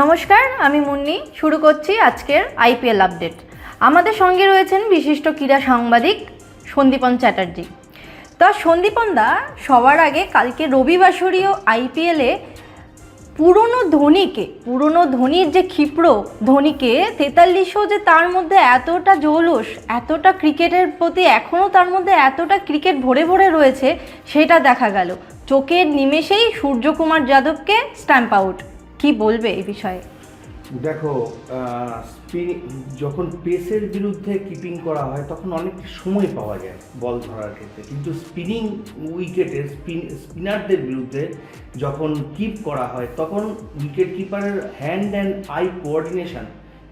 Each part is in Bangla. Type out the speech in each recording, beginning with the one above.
নমস্কার, আমি মুন্নি। শুরু করছি আজকের আইপিএল আপডেট আমাদের সঙ্গে রয়েছেন বিশিষ্ট ক্রীড়া সাংবাদিক সন্দীপন চ্যাটার্জি। তা সন্দীপন দা, সবার আগে কালকে রবিবাসরীয় আইপিএলে পুরনো ধোনিকে, পুরনো ধোনির যে ক্ষিপ্র ধোনিকে তেতাল্লিশও যে তার মধ্যে এতটা জৌলুস, এতটা ক্রিকেটের প্রতি এখনও তার মধ্যে এতটা ক্রিকেট ভরে ভরে রয়েছে, সেটা দেখা গেল। চোখের নিমেষেই সূর্যকুমার যাদবকে স্ট্যাম্প আউট কি বলবে এই বিষয়ে? দেখো স্পিন যখন পেসের বিরুদ্ধে কিপিং করা হয়, তখন অনেক সময় পাওয়া যায় বল ধরার ক্ষেত্রে। কিন্তু স্পিনিং উইকেটে, স্পিন, স্পিনারদের বিরুদ্ধে যখন কিপ করা হয়, তখন wicket কিপারের hand and eye coordination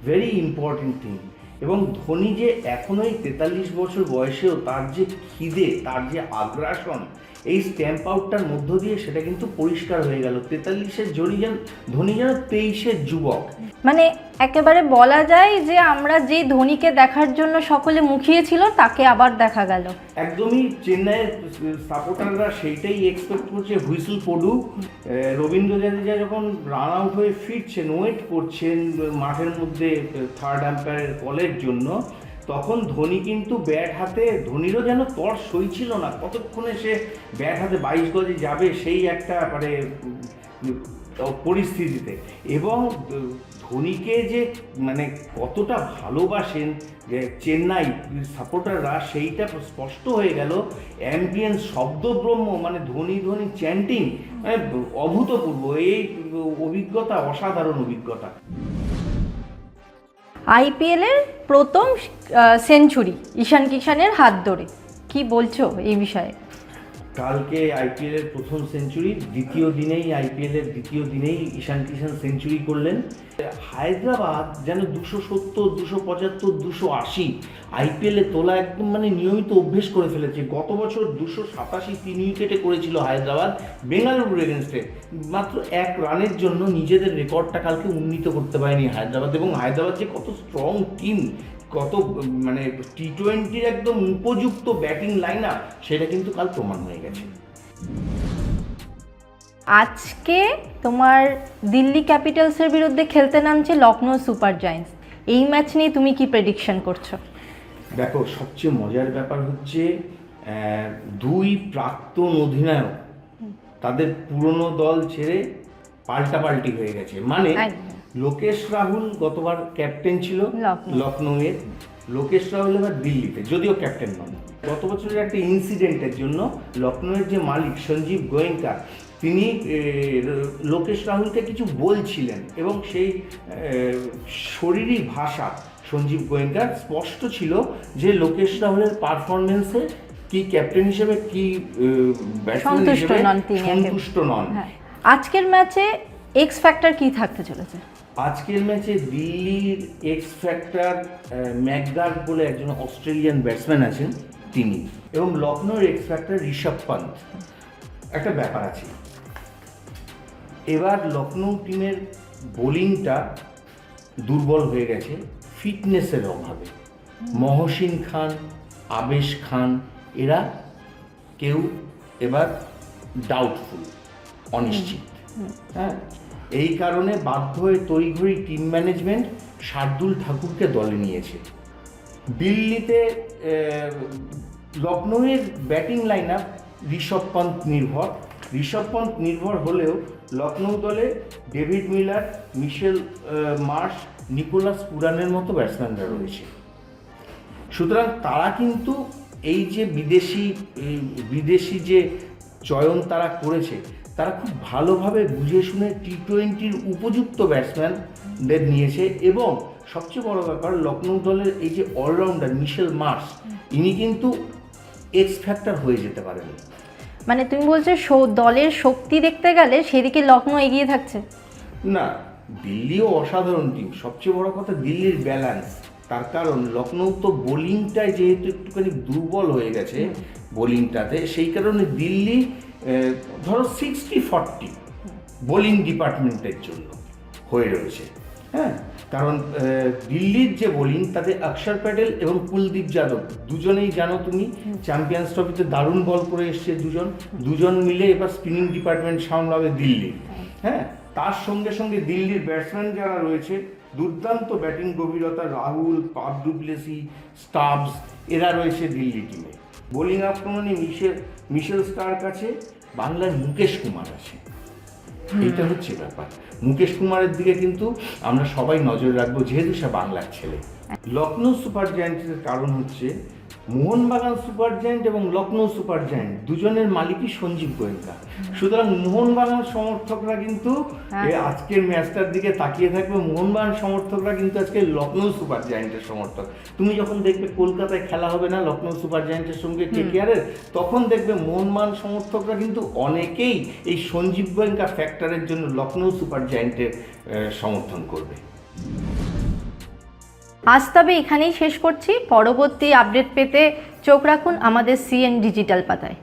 very important thing এবং ধোনি যে এখনোই তেতাল্লিশ বছর বয়সেও তার যে খিদে, তার যে আগ্রাসন, এই স্ট্যাম্প আউটটার মধ্য দিয়ে সেটা কিন্তু পরিষ্কার হয়ে গেল। তেতাল্লিশের জনি যেন, ধোনি যেন তেইশের যুবক। মানে একেবারে বলা যায় যে আমরা যে ধোনিকে দেখার জন্য সকলে মুখিয়েছিল তাকে আবার দেখা গেল। একদমই চেন্নাইয়ের সাপোর্টাররা সেইটাই এক্সপেক্ট করছে। হুইসল আহ, রবীন্দ্র জাদেজা যখন রান আউট হয়ে ফিরছেন ওয়েট করছেন মাঠের মধ্যে থার্ড আম্পায়ারের কলের জন্য তখন ধোনি কিন্তু ব্যাট হাতে ধোনিরও যেন তর সইছিল না। কতক্ষণে সে ব্যাট হাতে বাইশ গজে যাবে সেই একটা মানে পরিস্থিতিতে। এবং ধোনিকে যে মানে কতটা ভালোবাসেন, যে, চেন্নাই সাপোর্টাররা, সেইটা স্পষ্ট হয়ে গেল। অ্যাম্বিয়েন্স শব্দব্রহ্ম মানে ধোনি ধোনি চ্যান্টিং মানে অভূতপূর্ব। এই অভিজ্ঞতা, অসাধারণ অভিজ্ঞতা। আইপিএলের প্রথম সেঞ্চুরি, ঈশান কিষানের হাত ধরে। কি বলছো এই বিষয়ে? কালকে আইপিএলের প্রথম সেঞ্চুরি দ্বিতীয় দিনেই আইপিএলের দ্বিতীয় দিনেই ঈশান কিষান সেঞ্চুরি করলেন। হায়দ্রাবাদ যেন দুশো সত্তর, দুশো পঁচাত্তর, দুশো আশি আইপিএলে তোলা একদম মানে নিয়মিত অভ্যেস করে ফেলেছে। গত বছর দুশো সাতাশি তিন উইকেটে করেছিল হায়দ্রাবাদ, বেঙ্গালুরুর এগেনস্টে মাত্র এক রানের জন্য নিজেদের রেকর্ডটা কালকে উন্নীত করতে পারেনি হায়দ্রাবাদ এবং হায়দ্রাবাদ যে কত স্ট্রং টিম কত মানে টি টোয়েন্টির একদম উপযুক্ত ব্যাটিং লাইন আপ সেটা কিন্তু কাল প্রমাণ হয়ে গেছে। আজকে তোমার দিল্লি ক্যাপিটালসের বিরুদ্ধে খেলতে নামছে লখনৌ সুপার জায়ান্টস এই ম্যাচ নিয়ে তুমি কি প্রেডিকশন করছ? দেখো সবচেয়ে মজার ব্যাপার হচ্ছে দুই প্রাক্তন অধিনায়ক তাদের পুরনো দল ছেড়ে পাল্টাপাল্টি হয়ে গেছে। মানে। লোকেশ রাহুল গতবার ক্যাপ্টেন ছিল লখনৌ। লখনৌয়ের লোকেশ রাহুল এবার দিল্লিতে যদিও ক্যাপ্টেন নন। গত বছরের একটা ইনসিডেন্টের জন্য লখনৌয়ের যে মালিক সঞ্জীব গোয়েঙ্কা তিনি লোকেশ রাহুলকে কিছু বলছিলেন এবং সেই শরীরী ভাষা সঞ্জীব গোয়েঙ্কার স্পষ্ট ছিল যে লোকেশ রাহুলের পারফরমেন্সে কি ক্যাপ্টেন হিসেবে কি সন্তুষ্ট নন সন্তুষ্ট নন। হ্যাঁ। আজকের ম্যাচে এক্স ফ্যাক্টর কি থাকতে চলেছে? আজকের ম্যাচে দিল্লির এক্স ফ্যাক্টর ম্যাকগার্ড বলে একজন অস্ট্রেলিয়ান ব্যাটসম্যান আছেন তিনি এবং লখনৌর এক্স ফ্যাক্টর ঋষভ পান্ত একটা ব্যাপার আছে। এবার লখনৌ টিমের বোলিংটা দুর্বল হয়ে গেছে ফিটনেসের অভাবে। মহসিন খান আবেশ খান এরা কেউ এবার ডাউটফুল অনিশ্চিত। হ্যাঁ? এই কারণে বাধ্য হয়ে তড়িঘড়ি টিম ম্যানেজমেন্ট শার্দুল ঠাকুরকে দলে নিয়েছে। দিল্লিতে লখনৌয়ের batting line up Rishabh Pant নির্ভর। ঋষভ পন্থ নির্ভর হলেও লখনৌ দলে David Miller, Mitchell Marsh, Nicholas পুরানের মতো ব্যাটসম্যানরা রয়েছে। সুতরাং তারা কিন্তু এই যে বিদেশি বিদেশি যে চয়ন তারা করেছে তারা খুব ভালোভাবে বুঝে শুনে টি টোয়েন্টির উপযুক্ত ব্যাটসম্যানদের নিয়েছে এবং সবচেয়ে বড় ব্যাপার লখনৌ দলের এই যে অলরাউন্ডার মিশেল মার্স ইনি কিন্তু এক্স ফ্যাক্টর হয়ে যেতে পারেন। মানে তুমি বলছো দলের শক্তি দেখতে গেলে সেদিকে লখনৌ এগিয়ে থাকছে? না দিল্লিও অসাধারণ টিম সবচেয়ে বড় কথা দিল্লির ব্যালেন্স তার কারণ লখনৌ তো বোলিংটায় যেহেতু একটুখানি দুর্বল হয়ে গেছে বোলিংটাতে সেই কারণে দিল্লি ধরো সিক্সটি ফর্টি বোলিং ডিপার্টমেন্টের জন্য হয়ে রয়েছে। হ্যাঁ? কারণ দিল্লির যে বোলিং, তাতে অক্ষর প্যাটেল এবং কুলদীপ যাদব, দুজনেই জানো তুমি, চ্যাম্পিয়ন্স ট্রফিতে দারুণ বল করে এসছে দুজন। দুজন মিলে এবার স্পিনিং ডিপার্টমেন্ট সামলাবে দিল্লি। হ্যাঁ? তার সঙ্গে সঙ্গে দিল্লির ব্যাটসম্যান যারা রয়েছে, দুর্দান্ত ব্যাটিং গভীরতা, রাহুল পাব ডুপ্লেসি স্টাবস এরা রয়েছে দিল্লি টিমে বোলিং আক্রমণে মিশেল মিশেল স্টার কাছে বাংলার মুকেশ কুমার আছে। এটা হচ্ছে ব্যাপার। মুকেশ কুমারের দিকে কিন্তু আমরা সবাই নজর রাখব যেহেতু সে বাংলার ছেলে। লখনৌ সুপার জায়ান্টের কারণ হচ্ছে মোহনবাগান সুপার জায়ান্ট এবং লখনৌ সুপার জায়ান্ট দুজনের মালিকই সঞ্জীব গোয়েঙ্কা সুতরাং মোহনবাগান সমর্থকরা কিন্তু হ্যাঁ। আজকের ম্যাচটার দিকে তাকিয়ে থাকবে। মোহনবাগান সমর্থকরা কিন্তু আজকে লখনৌ সুপার জায়ান্টের সমর্থক। তুমি যখন দেখবে কলকাতায় খেলা হবে না লখনৌ সুপার জায়ান্টের সঙ্গে কেকেআরের তখন দেখবে মোহনবাগান সমর্থকরা কিন্তু অনেকেই এই সঞ্জীব গোয়েঙ্কা ফ্যাক্টরের জন্য লখনৌ সুপার জায়ান্টের সমর্থন করবে। আজ তবে এখানেই শেষ করছি। পরবর্তী আপডেট পেতে চোখ রাখুন আমাদের সিএন ডিজিটাল পাতায়।